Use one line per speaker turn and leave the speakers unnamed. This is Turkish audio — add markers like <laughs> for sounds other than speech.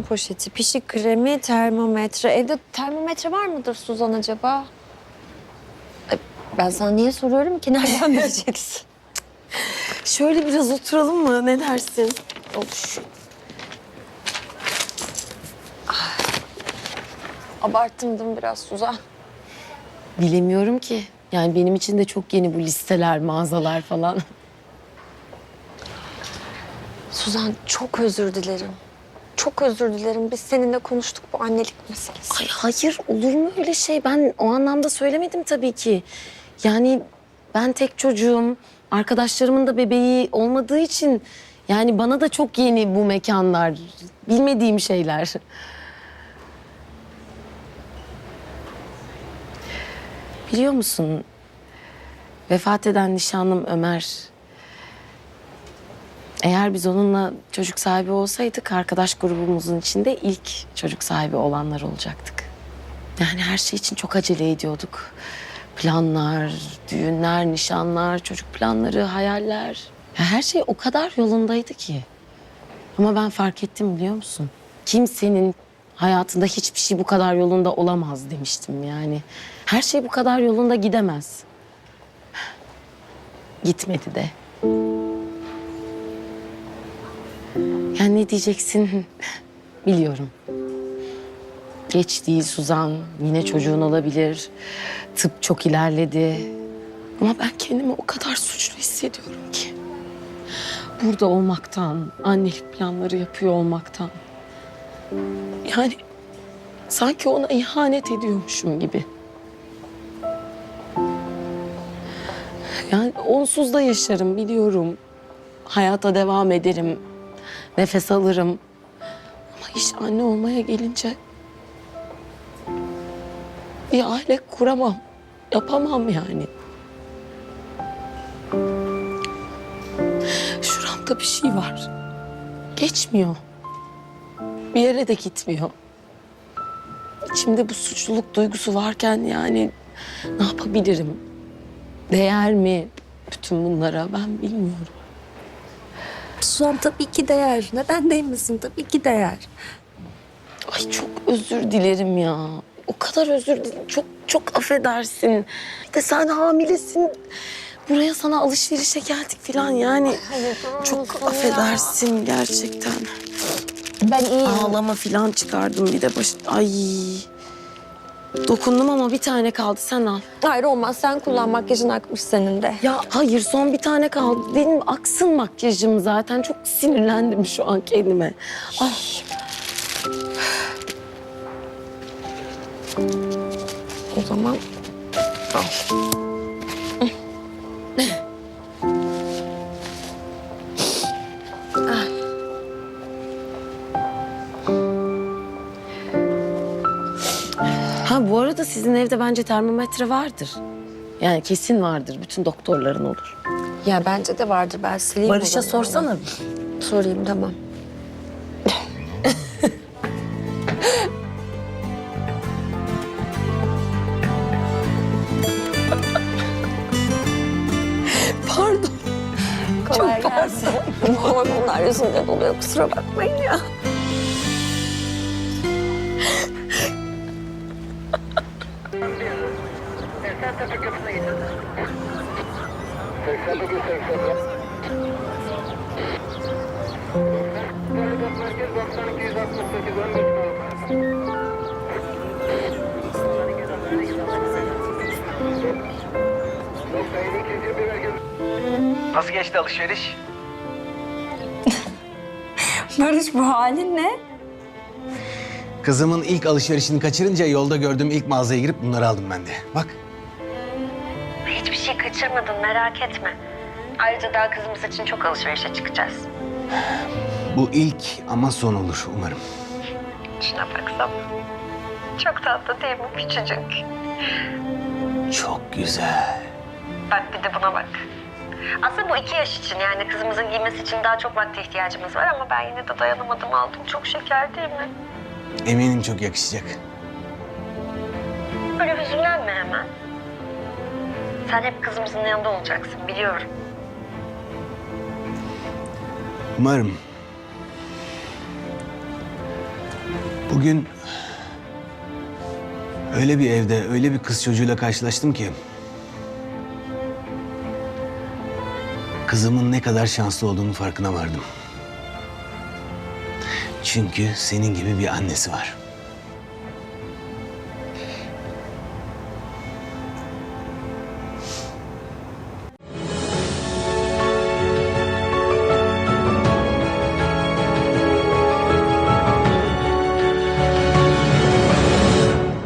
kurutma poşeti, pişik kremi, termometre. Evde termometre var mıdır Suzan acaba? Ay, Ben sana niye soruyorum ki? Nereden <laughs> bileceksin?
Şöyle biraz oturalım mı? Ne dersin?
Olur. Ah. Abarttım değil mi biraz Suzan?
Bilemiyorum ki. Yani benim için de çok yeni bu listeler, mağazalar falan.
Suzan çok özür dilerim. Çok özür dilerim. Biz seninle konuştuk bu annelik meselesi.
Ay hayır olur mu öyle şey? Ben o anlamda söylemedim tabii ki. Yani ben tek çocuğum. Arkadaşlarımın da bebeği olmadığı için yani bana da çok yeni bu mekanlar. Bilmediğim şeyler. Biliyor musun? Vefat eden nişanlım Ömer. Eğer biz onunla çocuk sahibi olsaydık arkadaş grubumuzun içinde ilk çocuk sahibi olanlar olacaktık. Yani her şey için çok acele ediyorduk. Planlar, düğünler, nişanlar, çocuk planları, hayaller. Ya her şey o kadar yolundaydı ki. Ama ben fark ettim biliyor musun? Kimsenin hayatında hiçbir şey bu kadar yolunda olamaz demiştim yani. Her şey bu kadar yolunda gidemez. Gitmedi de. Diyeceksin biliyorum. Geç değil Suzan. Yine çocuğun olabilir. Tıp çok ilerledi. Ama ben kendimi o kadar suçlu hissediyorum ki. Burada olmaktan, annelik planları yapıyor olmaktan. Yani sanki ona ihanet ediyormuşum gibi. Yani onsuz da yaşarım biliyorum. Hayata devam ederim. Nefes alırım. Ama iş anne olmaya gelince bir aile kuramam. Yapamam yani. Şuramda bir şey var. Geçmiyor. Bir yere de gitmiyor. İçimde bu suçluluk duygusu varken yani ne yapabilirim? Değer mi bütün bunlara ben bilmiyorum.
Suzan tabii ki değer. Neden değmesin? Tabii ki değer.
Ay çok özür dilerim ya. O kadar özür dilerim. Çok çok affedersin. Bir de sen hamilesin. Buraya sana alışverişe geldik falan yani. Çok affedersin gerçekten.
Ben iyiyim.
Ağlama falan çıkardım bir de baş... Ay. Dokundum ama bir tane kaldı sen al.
Hayır olmaz. Sen kullan. Makyajın akmış senin de.
Ya hayır son bir tane kaldı. Benim aksın makyajım zaten. Çok sinirlendim şu an kendime. Ay.
O zaman al.
Ha bu arada sizin evde bence termometre vardır. Yani kesin vardır. Bütün doktorların olur.
Ya bence de vardır. Ben sileyim
Barış'a
zaman.
sorsana.
Sorayım tamam. <laughs>
Pardon.
Kolay gelsin. Hormonlar yüzünden oluyor. Kusura bakmayın ya.
Nasıl geçti alışveriş? <laughs>
Barış bu halin ne?
Kızımın ilk alışverişini kaçırınca yolda gördüğüm ilk mağazaya girip bunları aldım ben de. Bak.
Şey kaçırmadın merak etme. Ayrıca daha kızımız için çok alışverişe çıkacağız.
Bu ilk ama son olur umarım.
Şuna baksam. Çok tatlı değil mi küçücük?
Çok güzel.
Bak bir de buna bak. Aslında bu iki yaş için yani kızımızın giymesi için daha çok vakte ihtiyacımız var ama ben yine de dayanamadım aldım. Çok şeker değil mi?
Eminim çok yakışacak.
Böyle hüzünlenme hemen. Sen hep kızımızın yanında olacaksın biliyorum.
Umarım. Bugün öyle bir evde, öyle bir kız çocuğuyla karşılaştım ki... Kızımın ne kadar şanslı olduğunu farkına vardım. Çünkü senin gibi bir annesi var.